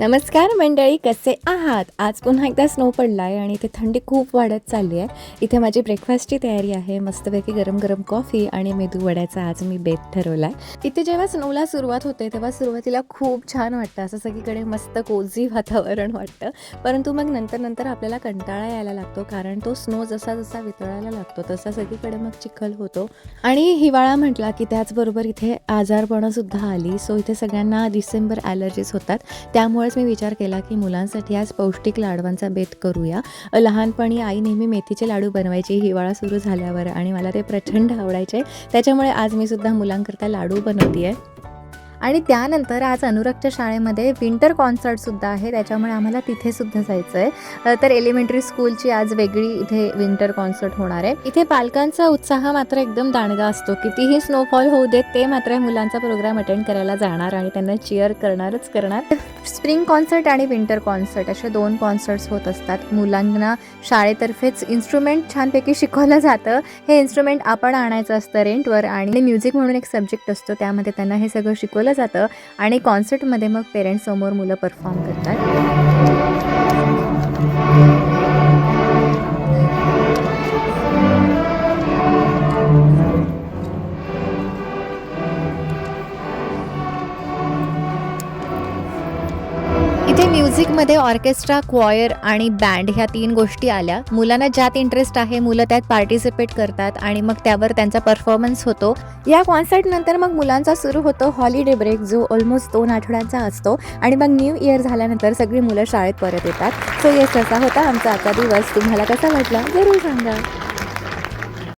नमस्कार मंडळी कसे आहात? आज पुन्हा एकदा स्नो पडला आहे आणि इथे थंडी खूप वाढत चालली आहे. इथे माझी ब्रेकफास्टची तयारी आहे. मस्तपैकी गरम गरम कॉफी आणि मेदू वड्याचा आज मी बेत ठरवला आहे इथे जेव्हा स्नोला सुरुवात होते तेव्हा सुरुवातीला खूप छान वाटतं. असं सगळीकडे मस्त कोझी वातावरण वाटतं. परंतु मग नंतर नंतर आपल्याला कंटाळा यायला लागतो कारण तो स्नो जसा जसा वितळायला लागतो तसा सगळीकडे मग चिखल होतो. आणि हिवाळा म्हटला की त्याचबरोबर इथे आजारपणंसुद्धा आली. सो इथे सगळ्यांना डिसेंबर ॲलर्जीज होतात. त्यामुळे त्यामुळेच मी विचार केला की मुलांसाठी आज पौष्टिक लाडवांचा बेत करूया. लहानपणी आई नेहमी मेथीचे लाडू बनवायची हिवाळा सुरू झाल्यावर आणि मला ते प्रचंड आवडायचे. त्याच्यामुळे आज मी सुद्धा मुलांकरता लाडू बनवते आहे आणि त्यानंतर आज अनुरागच्या शाळेमध्ये विंटर कॉन्सर्टसुद्धा आहे. त्याच्यामुळे आम्हाला तिथेसुद्धा जायचं आहे तर एलिमेंटरी स्कूलची आज वेगळी इथे विंटर कॉन्सर्ट होणार आहे. इथे पालकांचा उत्साह मात्र एकदम दांडगा असतो. कितीही स्नोफॉल होऊ देत ते मात्र मुलांचा प्रोग्राम अटेंड करायला जाणार आणि त्यांना चिअर करणारच करणार. स्प्रिंग कॉन्सर्ट आणि विंटर कॉन्सर्ट असे दोन कॉन्सर्ट्स होत असतात. मुलांना शाळेतर्फेच इन्स्ट्रुमेंट छानपैकी शिकवलं जातं. हे इन्स्ट्रुमेंट आपण आणायचं असतं रेंटवर आणि म्युझिक म्हणून एक सब्जेक्ट असतो. त्यामध्ये त्यांना हे सगळं शिकवलं जातं आणि कॉन्सर्टमध्ये मग पेरेंट्ससमोर मुलं परफॉर्म करतात. म्युझिकमध्ये ऑर्केस्ट्रा क्वायर आणि बँड ह्या तीन गोष्टी आल्या. मुलांना ज्यात इंटरेस्ट आहे मुलं त्यात पार्टिसिपेट करतात आणि मग त्यावर त्यांचा परफॉर्मन्स होतो. या कॉन्सर्ट नंतर मग मुलांचा सुरू होतो हॉलिडे ब्रेक जो ऑलमोस्ट दोन आठवड्यांचा असतो. आणि मग न्यू इयर झाल्यानंतर सगळी मुलं शाळेत परत येतात. सो येस असा होता आमचा आजचा दिवस. तुम्हाला कसा वाटला? जरूर सांगा.